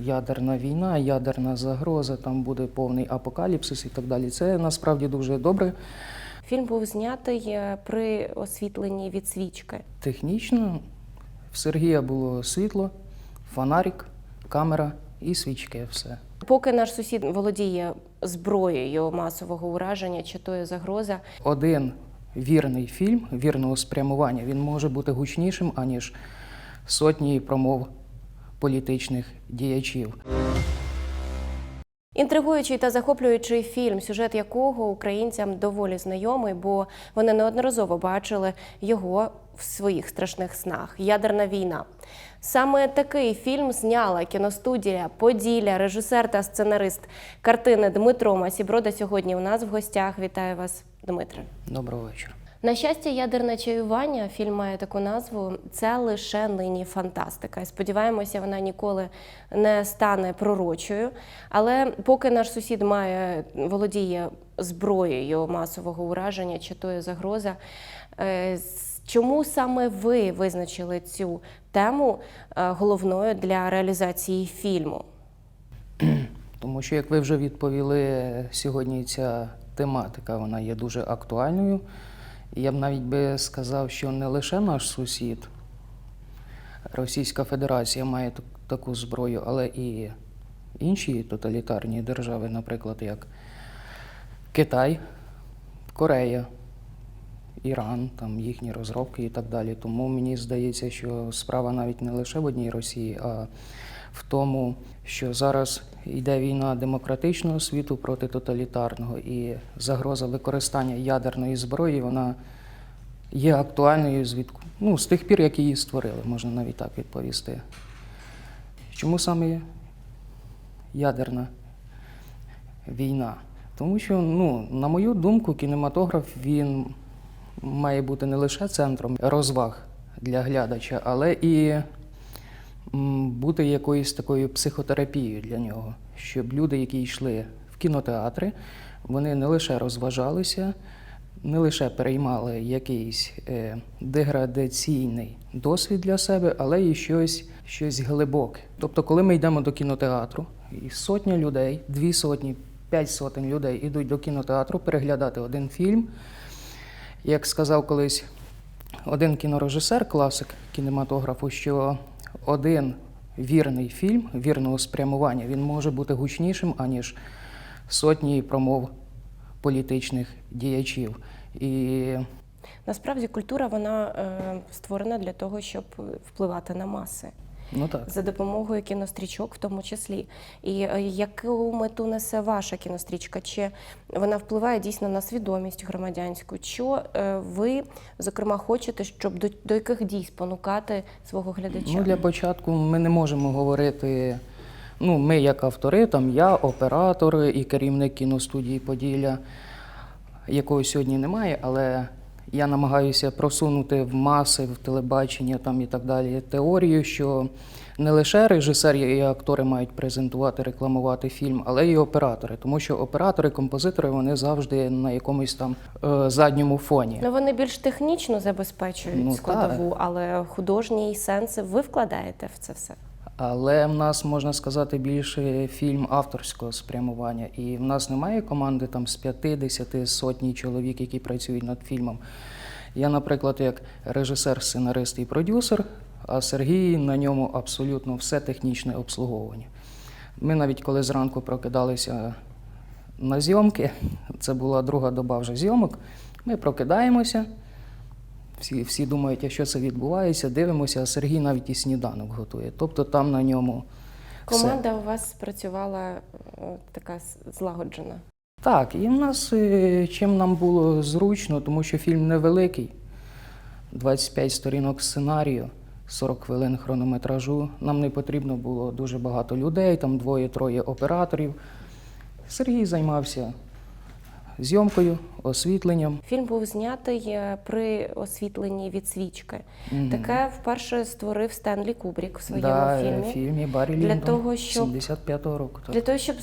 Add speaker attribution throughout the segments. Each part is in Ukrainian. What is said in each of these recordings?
Speaker 1: ядерна війна, ядерна загроза, там буде повний апокаліпсис і так далі. Це насправді дуже добре.
Speaker 2: Фільм був знятий е, при освітленні від свічки.
Speaker 1: Технічно в Сергія було світло, фонарик, камера і свічки. Все.
Speaker 2: Поки наш сусід володіє зброєю масового ураження чи то є загроза,
Speaker 1: Один вірний фільм вірного спрямування він може бути гучнішим, аніж сотні промов політичних діячів.
Speaker 2: Інтригуючий та захоплюючий фільм, сюжет якого українцям доволі знайомий, бо вони неодноразово бачили його в своїх страшних снах. Ядерна війна. Саме такий фільм зняла кіностудія Поділля, режисер та сценарист картини Дмитро Масіброда. Сьогодні у нас в гостях. Вітаю вас, Дмитре.
Speaker 1: Доброго вечора.
Speaker 2: На щастя, ядерне чаювання фільм має таку назву. Це лише нині фантастика. Сподіваємося, вона ніколи не стане пророчою. Але поки наш сусід має володіє зброєю масового ураження чи то є загроза. е, Чому саме ви визначили цю тему е, головною для реалізації фільму?
Speaker 1: Тому що, як ви вже відповіли, сьогодні ця тематика вона є дуже актуальною. Я б навіть би сказав, що не лише наш сусід, Російська Федерація має таку зброю, але і інші тоталітарні держави, наприклад, як Китай, Корея, Іран, там їхні розробки і так далі. Тому мені здається, що справа навіть не лише в одній Росії, а в тому, що зараз йде війна демократичного світу проти тоталітарного, і загроза використання ядерної зброї вона є актуальною звідку. Ну, з тих пір, як її створили, можна навіть так відповісти. Чому саме ядерна війна? Тому що, ну, на мою думку, кінематограф він має бути не лише центром розваг для глядача, але і бути якоюсь такою психотерапією для нього, щоб люди, які йшли в кінотеатри, вони не лише розважалися, не лише переймали якийсь е, деградаційний досвід для себе, але і щось, щось глибоке. Тобто, коли ми йдемо до кінотеатру, і сотня людей, дві сотні, п'ять сотень людей ідуть до кінотеатру переглядати один фільм. Як сказав колись один кінорежисер, класик кінематографу, що один вірний фільм вірного спрямування він може бути гучнішим, аніж сотні промов політичних діячів. І
Speaker 2: Насправді культура вона е, створена для того, щоб впливати на маси.
Speaker 1: Ну так.
Speaker 2: за допомогою кінострічок, в тому числі. І е, яку мету несе ваша кінострічка? Чи вона впливає дійсно на свідомість громадянську? Що е, ви, зокрема, хочете, щоб до, до яких дій спонукати свого глядача?
Speaker 1: Ну, для початку ми не можемо говорити. Ну, ми, як автори, там я, оператор і керівник кіностудії Поділля, якого сьогодні немає, але я намагаюся просунути в маси, в телебачення там і так далі теорію, що не лише режисер і актори мають презентувати, рекламувати фільм, але й оператори. Тому що оператори, композитори вони завжди на якомусь там е, задньому фоні.
Speaker 2: Ну, вони більш технічно забезпечують
Speaker 1: Ну,
Speaker 2: складову, але художній сенси ви вкладаєте в це все.
Speaker 1: Але в нас можна сказати більше фільм авторського спрямування. І в нас немає команди там з 50 сотні чоловік, які працюють над фільмом. Я, наприклад, як режисер, сценарист і продюсер, а Сергій на ньому абсолютно все технічне обслуговування. Ми навіть коли зранку прокидалися на зйомки, це була друга доба вже зйомок. Ми прокидаємося. Всі, всі думають, а що це відбувається, дивимося, а Сергій навіть і сніданок готує. Тобто там на ньому все.
Speaker 2: Команда у вас працювала е, така злагоджена.
Speaker 1: Так, і в нас е, чим нам було зручно, тому що фільм невеликий, 25 сторінок сценарію, 40 хвилин хронометражу. Нам не потрібно було дуже багато людей, там двоє-троє операторів. Сергій займався зйомкою, освітленням.
Speaker 2: Фільм був знятий е, при освітленні від свічки.
Speaker 1: Мгм.
Speaker 2: Таке вперше створив Стенлі Кубрік в своєму
Speaker 1: да,
Speaker 2: фільмі.
Speaker 1: в фільмі Баррі
Speaker 2: Для
Speaker 1: Ліндон
Speaker 2: того, щоб-
Speaker 1: 75-го року. Так.
Speaker 2: Для того, щоб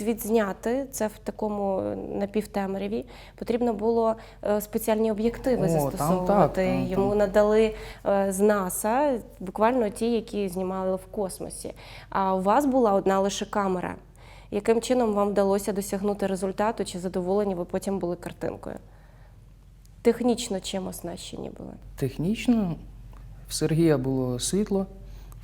Speaker 2: відзняти це в такому напівтемряві, потрібно було е, спеціальні об'єктиви
Speaker 1: О, там
Speaker 2: застосовувати.
Speaker 1: так, там-
Speaker 2: Йому
Speaker 1: там.
Speaker 2: надали е, з НАСА буквально ті, які знімали в космосі. А у вас була одна лише камера. Яким чином вам вдалося досягнути результату, чи задоволені ви потім були картинкою? Технічно чим оснащені були?
Speaker 1: Технічно в Сергія було світло,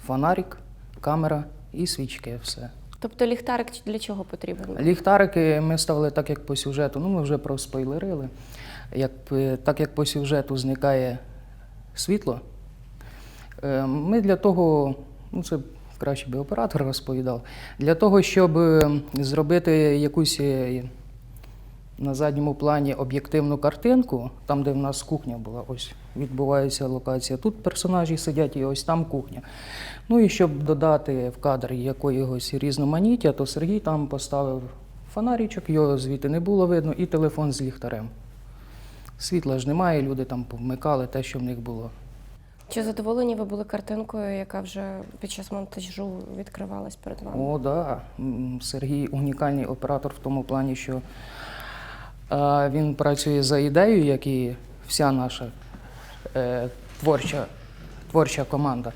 Speaker 1: фонарик, камера і свічки. Все.
Speaker 2: Тобто ліхтарик для чого потрібен?
Speaker 1: Ліхтарики ми ставили так, як по сюжету. Ну, ми вже проспойлерили. Як, е, так як по сюжету зникає світло, е, ми для того, ну це краще би оператор розповідав, для того, щоб е, зробити якусь е, на задньому плані об'єктивну картинку, там, де в нас кухня була, ось відбувається локація. Тут персонажі сидять і ось там кухня. Ну і щоб додати в кадр якогось різноманіття, то Сергій там поставив фонарічок, його звідти не було видно, і телефон з ліхтарем. Світла ж немає, люди там повмикали те, що в них було.
Speaker 2: Чи задоволені ви були картинкою, яка вже під час монтажу відкривалась перед вами?
Speaker 1: О, да. Сергій унікальний оператор в тому плані, що е, він працює за ідеєю, як і вся наша е, творча, творча команда.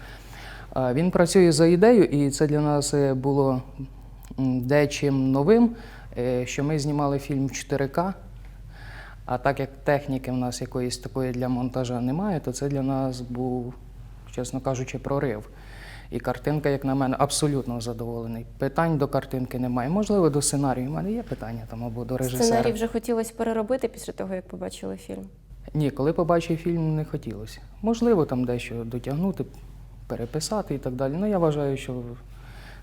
Speaker 1: Е, він працює за ідеєю, і це для нас було дечим новим, що ми знімали фільм 4К. А так як техніки в нас якоїсь такої для монтажа немає, то це для нас був, чесно кажучи, прорив. І картинка, як на мене, абсолютно задоволений. Питань до картинки немає. Можливо, до сценарію. У мене є питання там або до режисера.
Speaker 2: Сценарій вже хотілося переробити після того, як побачили фільм.
Speaker 1: Ні, коли побачив фільм, не хотілося. Можливо, там дещо дотягнути, переписати і так далі. Ну я вважаю, що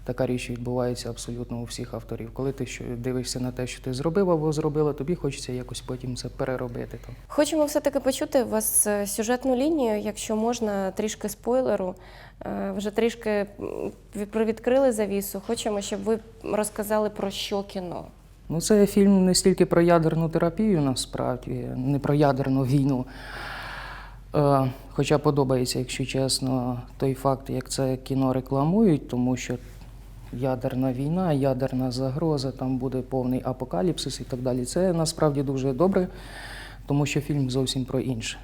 Speaker 1: така річ відбувається абсолютно у всіх авторів. Коли ти що дивишся на те, що ти зробив або зробила, тобі хочеться якось потім це переробити. Там.
Speaker 2: Хочемо все-таки почути у вас е, сюжетну лінію, якщо можна, трішки спойлеру. Е, Вже трішки привідкрили завісу. Хочемо, щоб ви розказали про що кіно.
Speaker 1: Ну, це фільм не стільки про ядерну терапію, насправді, не про ядерну війну. Е, хоча подобається, якщо чесно, той факт, як це кіно рекламують, тому що ядерна війна, ядерна загроза, там буде повний апокаліпсис і так далі. Це насправді дуже добре, тому що фільм зовсім про інше.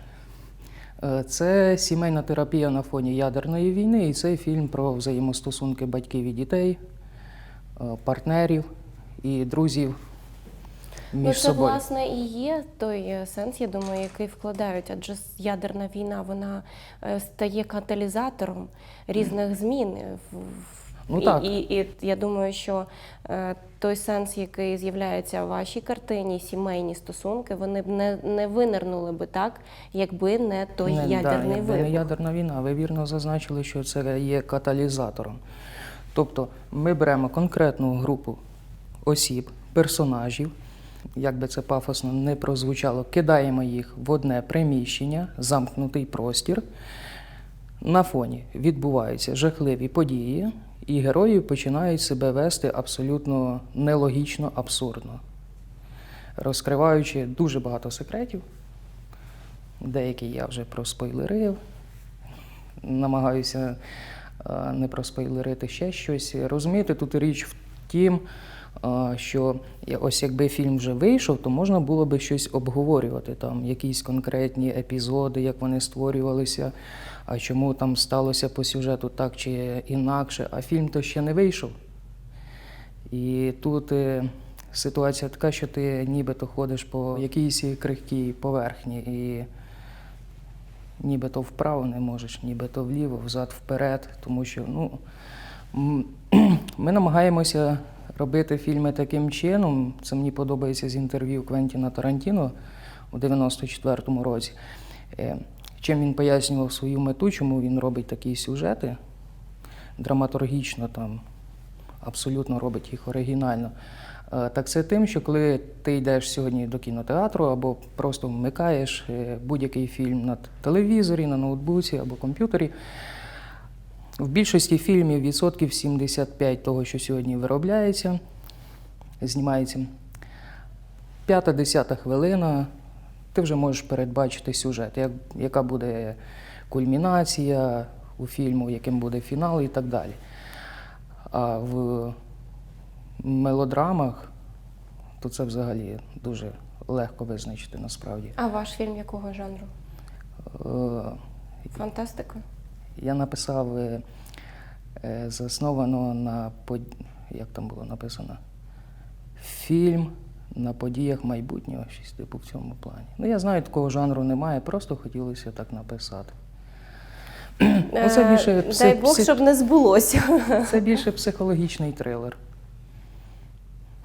Speaker 1: Е, Це сімейна терапія на фоні ядерної війни, і це фільм про взаємостосунки батьків і дітей, е, партнерів і друзів між
Speaker 2: ну, це
Speaker 1: собою.
Speaker 2: власне і є той е, сенс, я думаю, який вкладають, адже ядерна війна вона стає каталізатором різних змін. в-
Speaker 1: Ну,
Speaker 2: і,
Speaker 1: так.
Speaker 2: І, і я думаю, що е, той сенс, який з'являється в вашій картині, сімейні стосунки, вони б не, не винирнули би так, якби не той
Speaker 1: Не,
Speaker 2: ядерний
Speaker 1: да,
Speaker 2: вибух.
Speaker 1: не ядерна війна. Ви вірно зазначили, що це є каталізатором. Тобто ми беремо конкретну групу осіб, персонажів, як би це пафосно не прозвучало, кидаємо їх в одне приміщення, замкнутий простір. На фоні відбуваються жахливі події, і герої починають себе вести абсолютно нелогічно, абсурдно, розкриваючи дуже багато секретів. Деякі я вже проспойлерив. Намагаюся е, не проспойлерити ще щось. Розумієте, тут річ в тім, е, що ось якби фільм вже вийшов, то можна було би щось обговорювати, там якісь конкретні епізоди, як вони створювалися, а чому там сталося по сюжету так чи інакше. А фільм то ще не вийшов. І тут е, ситуація така, що ти нібито ходиш по якійсь крихкій поверхні, і нібито вправо не можеш, нібито вліво, взад, вперед. Тому що ну, ми намагаємося робити фільми таким чином. Це мені подобається з інтерв'ю Квентіна Тарантіно у 94-му році. Чим він пояснював свою мету, чому він робить такі сюжети драматургічно там абсолютно робить їх оригінально. Е, Так це тим, що коли ти йдеш сьогодні до кінотеатру або просто вмикаєш е, будь-який фільм на телевізорі, на ноутбуці або комп'ютері, в більшості фільмів відсотків 75 того, що сьогодні виробляється, знімається. П'ята-десята хвилина, ти вже можеш передбачити сюжет, як, яка буде кульмінація у фільму, яким буде фінал і так далі. А в мелодрамах, то це взагалі дуже легко визначити насправді.
Speaker 2: А ваш фільм якого жанру?
Speaker 1: Е,
Speaker 2: Фантастика?
Speaker 1: Я написав е, е, засновано на як там було написано? Фільм на подіях майбутнього, щось типу в цьому плані. Ну, я знаю, такого жанру немає, просто хотілося так написати. Оце
Speaker 2: Е,
Speaker 1: більше
Speaker 2: Дай Бог,
Speaker 1: псих-
Speaker 2: щоб не збулося.
Speaker 1: Це більше психологічний трилер.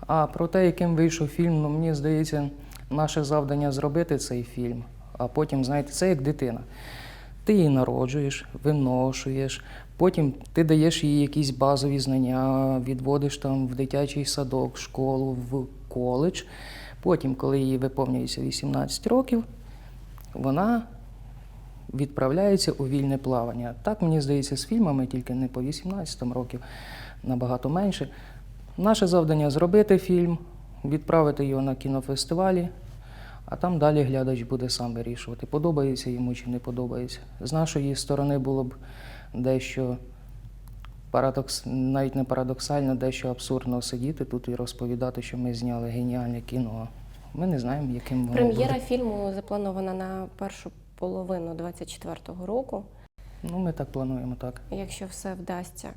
Speaker 1: А про те, яким вийшов фільм, ну мені здається, наше завдання зробити цей фільм, а потім, знаєте, це як дитина. Ти її народжуєш, виношуєш, потім ти даєш їй якісь базові знання, відводиш там в дитячий садок, школу, в коледж. Потім, коли їй виповнюється 18 років, вона відправляється у вільне плавання. Так мені здається, з фільмами, тільки не по 18 років, набагато менше. Наше завдання зробити фільм, відправити його на кінофестивалі, а там далі глядач буде сам вирішувати, подобається йому чи не подобається. З нашої сторони було б дещо парадокс, навіть не парадоксально, дещо абсурдно сидіти тут і розповідати, що ми зняли геніальне кіно. Ми не знаємо, яким воно
Speaker 2: Прем'єра
Speaker 1: буде.
Speaker 2: фільму запланована на першу половину 24-го року.
Speaker 1: Ну, ми так плануємо, так.
Speaker 2: якщо все вдасться.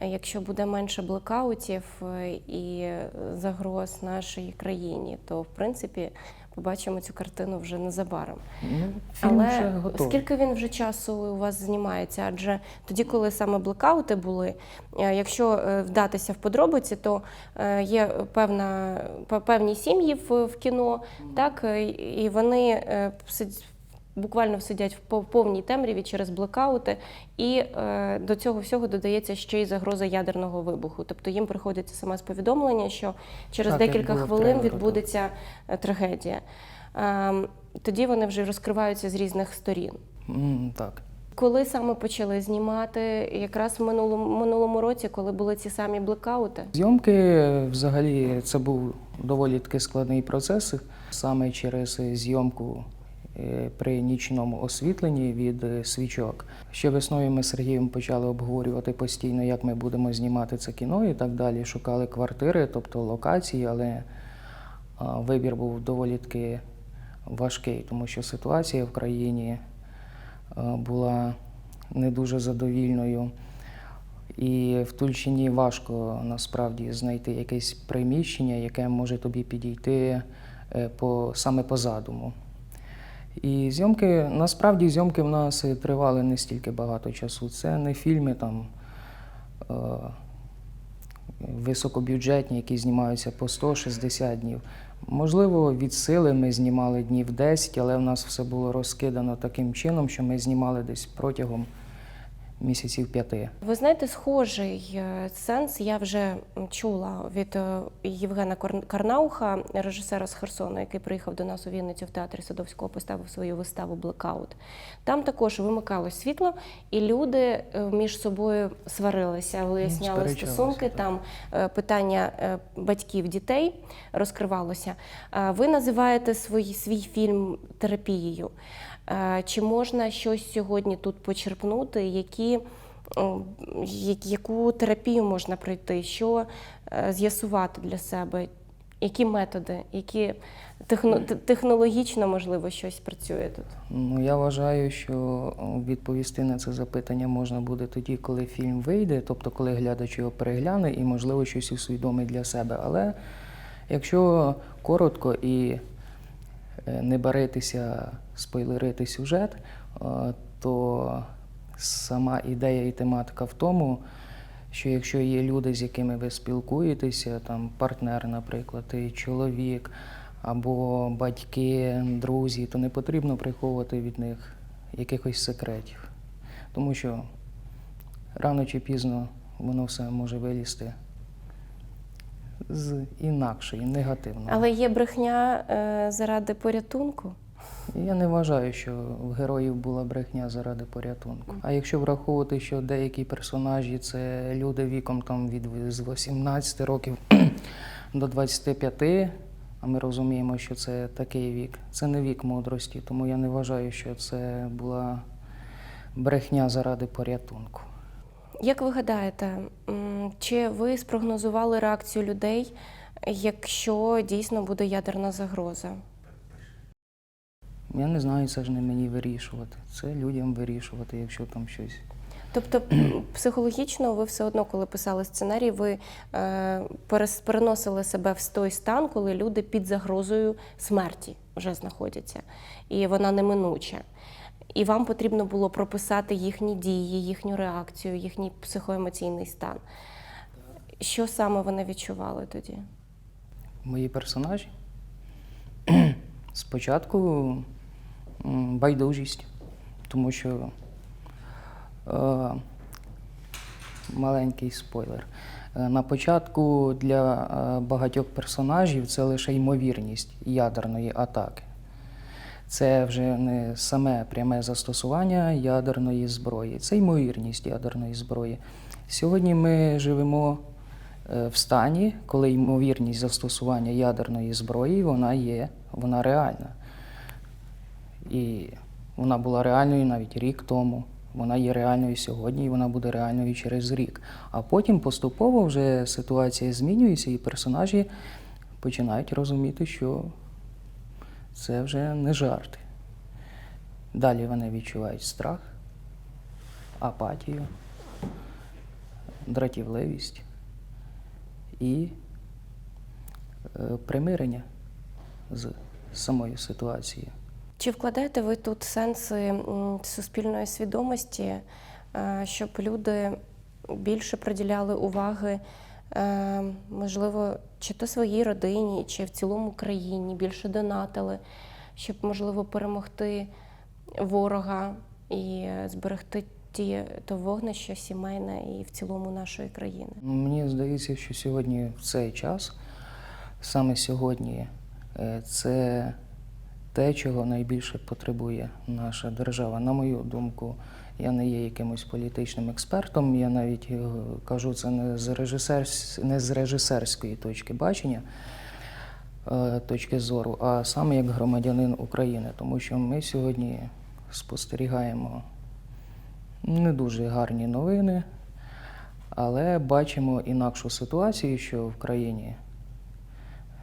Speaker 2: Якщо буде менше блекаутів е, і загроз нашій країні, то в принципі побачимо цю картину вже незабаром.
Speaker 1: Ну, фільм
Speaker 2: Але
Speaker 1: вже готовий.
Speaker 2: скільки він вже часу у вас знімається? Адже тоді, коли саме блекаути були, е, якщо е, вдатися в подробиці, то е, є певна певні сім'ї в, в кіно, так і вони буквально сидять в пов- повній темряві через блекаути, і е, до цього всього додається ще й загроза ядерного вибуху. Тобто їм приходиться смс-повідомлення, що через
Speaker 1: Так,
Speaker 2: декілька хвилин відбудеться е, трагедія. Ем, Тоді вони вже розкриваються з різних сторін.
Speaker 1: М, так.
Speaker 2: Коли саме почали знімати, якраз в минулому, минулому році, коли були ці самі блекаути?
Speaker 1: Зйомки е, взагалі це був доволі таки складний процес, саме через зйомку е, при нічному освітленні від е, свічок. Ще весною ми з Сергієм почали обговорювати постійно, як ми будемо знімати це кіно і так далі. Шукали квартири, тобто локації, але вибір був доволі таки важкий, тому що ситуація в країні е, була не дуже задовільною. І в Тульчині важко насправді знайти якесь приміщення, яке може тобі підійти е, по, саме по задуму. І зйомки, насправді зйомки в нас тривали не стільки багато часу. Це не фільми там е, високобюджетні, які знімаються по 160 днів. Можливо, від сили ми знімали днів 10, але в нас все було розкидано таким чином, що ми знімали десь протягом місяців п'яти.
Speaker 2: Ви знаєте, схожий е, сенс я вже чула від е, Євгена Карнауха, режисера з Херсону, який приїхав до нас у Вінницю в театрі Садовського, поставив свою виставу Блекаут. Там також вимикалось світло, і люди е, між собою сварилися, виясняли стосунки.
Speaker 1: так.
Speaker 2: Там питання батьків дітей розкривалося. Ви називаєте свій, свій фільм терапією. Е, Чи можна щось сьогодні тут почерпнути? Які, яку терапію можна пройти? Що е, з'ясувати для себе? Які методи, які технологічно можливо щось працює тут?
Speaker 1: Ну, я вважаю, що відповісти на це запитання можна буде тоді, коли фільм вийде, тобто коли глядач його перегляне і, можливо, щось усвідомить для себе. Але якщо коротко і е, не баритися, спойлерити сюжет, е, то сама ідея і тематика в тому, що якщо є люди, з якими ви спілкуєтеся, там партнер, наприклад, і чоловік або батьки, друзі, то не потрібно приховувати від них якихось секретів. Тому що рано чи пізно воно все може вилізти з інакшої, негативної.
Speaker 2: Але є брехня е, заради порятунку.
Speaker 1: Я не вважаю, що в героїв була брехня заради порятунку. А якщо враховувати, що деякі персонажі це люди віком там від з 18 років до 25, а ми розуміємо, що це такий вік. Це не вік мудрості, тому я не вважаю, що це була брехня заради порятунку.
Speaker 2: Як ви гадаєте, чи ви спрогнозували реакцію людей, якщо дійсно буде ядерна загроза?
Speaker 1: Я не знаю, це ж не мені вирішувати. Це людям вирішувати, якщо там щось.
Speaker 2: Тобто психологічно ви все одно, коли писали сценарій, ви е, переносили себе в той стан, коли люди під загрозою смерті вже знаходяться, і вона неминуча. І вам потрібно було прописати їхні дії, їхню реакцію, їхній психоемоційний стан. Що саме вони відчували тоді?
Speaker 1: Мої персонажі. Спочатку байдужість, тому що е, маленький спойлер. Е, На початку для е, багатьох персонажів це лише ймовірність ядерної атаки. Це вже не саме пряме застосування ядерної зброї, це ймовірність ядерної зброї. Сьогодні ми живемо е, в стані, коли ймовірність застосування ядерної зброї вона є, вона реальна. І вона була реальною навіть рік тому. Вона є реальною сьогодні, і вона буде реальною через рік. А потім поступово вже ситуація змінюється, і персонажі починають розуміти, що це вже не жарти. Далі вони відчувають страх, апатію, дратівливість і е, примирення з самою ситуацією.
Speaker 2: Чи вкладаєте ви тут сенси суспільної свідомості, е, щоб люди більше приділяли уваги, е, можливо, чи то своїй родині, чи в цілому країні, більше донатили, щоб, можливо, перемогти ворога і е, зберегти ті, то вогнище сімейне і в цілому нашої країни?
Speaker 1: Мені здається, що сьогодні в цей час, саме сьогодні, це те, чого найбільше потребує наша держава. На мою думку, я не є якимось політичним експертом. Я навіть е, кажу це не з, режисерсь... не з режисерської точки бачення, е, точки зору, а саме як громадянин України, тому що ми сьогодні спостерігаємо не дуже гарні новини, але бачимо інакшу ситуацію, що в країні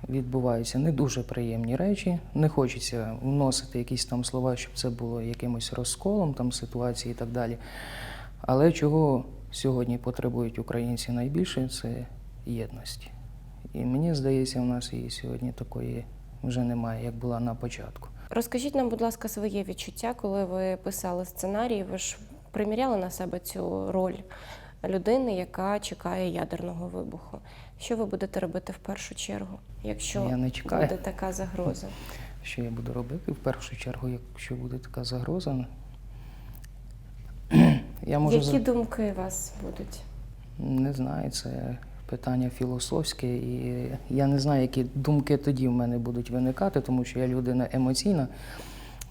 Speaker 1: відбуваються не дуже приємні речі. Не хочеться вносити якісь там слова, щоб це було якимось розколом там ситуації і так далі. Але чого сьогодні потребують українці найбільше, це єдності. І мені здається, в нас її сьогодні такої вже немає, як була на початку.
Speaker 2: Розкажіть нам, будь ласка, своє відчуття, коли ви писали сценарій. Ви ж приміряли на себе цю роль людини, яка чекає ядерного вибуху. Що ви будете робити в першу чергу, якщо
Speaker 1: Я не чекаю.
Speaker 2: буде така загроза?
Speaker 1: Що я буду робити в першу чергу, якщо буде така загроза. Я можу
Speaker 2: Які
Speaker 1: за-
Speaker 2: думки у вас будуть?
Speaker 1: Не знаю, це питання філософське, і я не знаю, які думки тоді в мене будуть виникати, тому що я людина емоційна.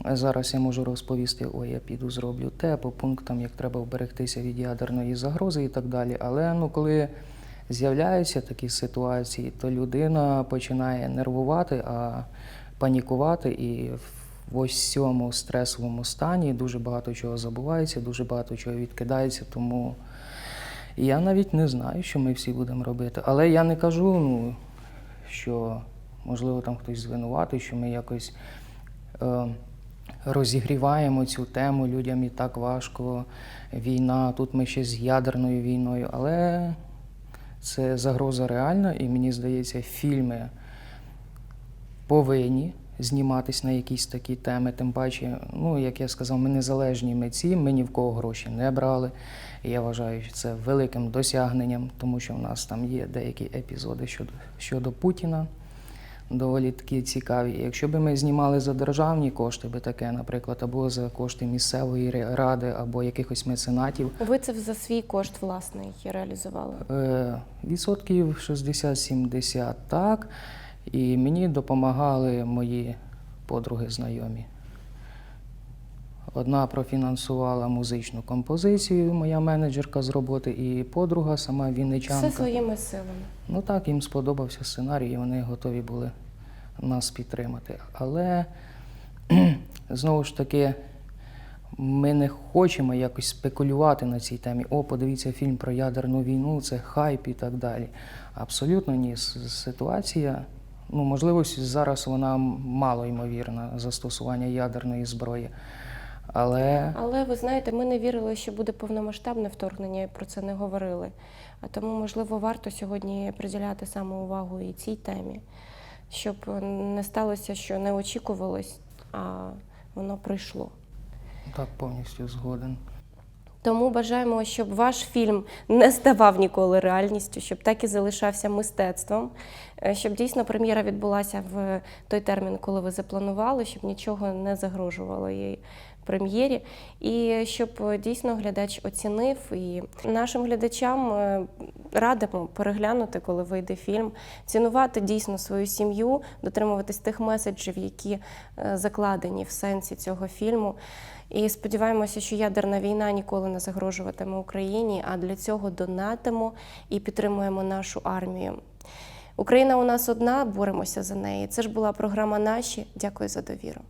Speaker 1: Зараз я можу розповісти, ой, я піду зроблю те по пунктам, як треба вберегтися від ядерної загрози і так далі. Але ну, коли з'являються такі ситуації, то людина починає нервувати, а панікувати, і в ось цьому стресовому стані дуже багато чого забувається, дуже багато чого відкидається. Тому я навіть не знаю, що ми всі будемо робити. Але я не кажу, ну, що можливо там хтось звинуватий, що ми якось е, розігріваємо цю тему, людям і так важко. Війна, тут ми ще з ядерною війною. Але це загроза реальна, і мені здається, фільми повинні зніматись на якісь такі теми. Тим паче, ну як я сказав, ми незалежні митці, ми ні в кого гроші не брали. І я вважаю, що це великим досягненням, тому що в нас там є деякі епізоди щодо, щодо Путіна. Доволі такі цікаві. І Якщо б ми знімали за державні кошти, би таке, наприклад, або за кошти місцевої ради, або якихось меценатів,
Speaker 2: Ви це за свій кошт власний реалізували?
Speaker 1: Е, Відсотків 60-70 так. І мені допомагали мої подруги знайомі. Одна профінансувала музичну композицію, моя менеджерка з роботи, і подруга, сама вінничанка.
Speaker 2: Все своїми силами.
Speaker 1: Ну так, їм сподобався сценарій, і вони готові були нас підтримати. Але знову ж таки, Ми не хочемо якось спекулювати на цій темі. О, подивіться фільм про ядерну війну, це хайп і так далі. Абсолютно ні. Ситуація, ну, можливо, зараз вона мало ймовірна застосування ядерної зброї. Але
Speaker 2: Але ви знаєте, ми не вірили, що буде повномасштабне вторгнення, і про це не говорили. А тому, можливо, варто сьогодні приділяти саме увагу і цій темі, щоб не сталося, що не очікувалось, а воно прийшло.
Speaker 1: так повністю згоден.
Speaker 2: Тому бажаємо, щоб ваш фільм не ставав ніколи реальністю, щоб так і залишався мистецтвом, е, щоб дійсно прем'єра відбулася в той термін, коли ви запланували, щоб нічого не загрожувало їй прем'єрі, і щоб е, дійсно глядач оцінив. І нашим глядачам е, радимо переглянути, коли вийде фільм, цінувати дійсно свою сім'ю, дотримуватись тих меседжів, які закладені в сенсі цього фільму. І сподіваємося, що ядерна війна ніколи не загрожуватиме Україні, а для цього донатимо і підтримуємо нашу армію. Україна у нас одна, боремося за неї. Це ж була програма Наші. Дякую за довіру.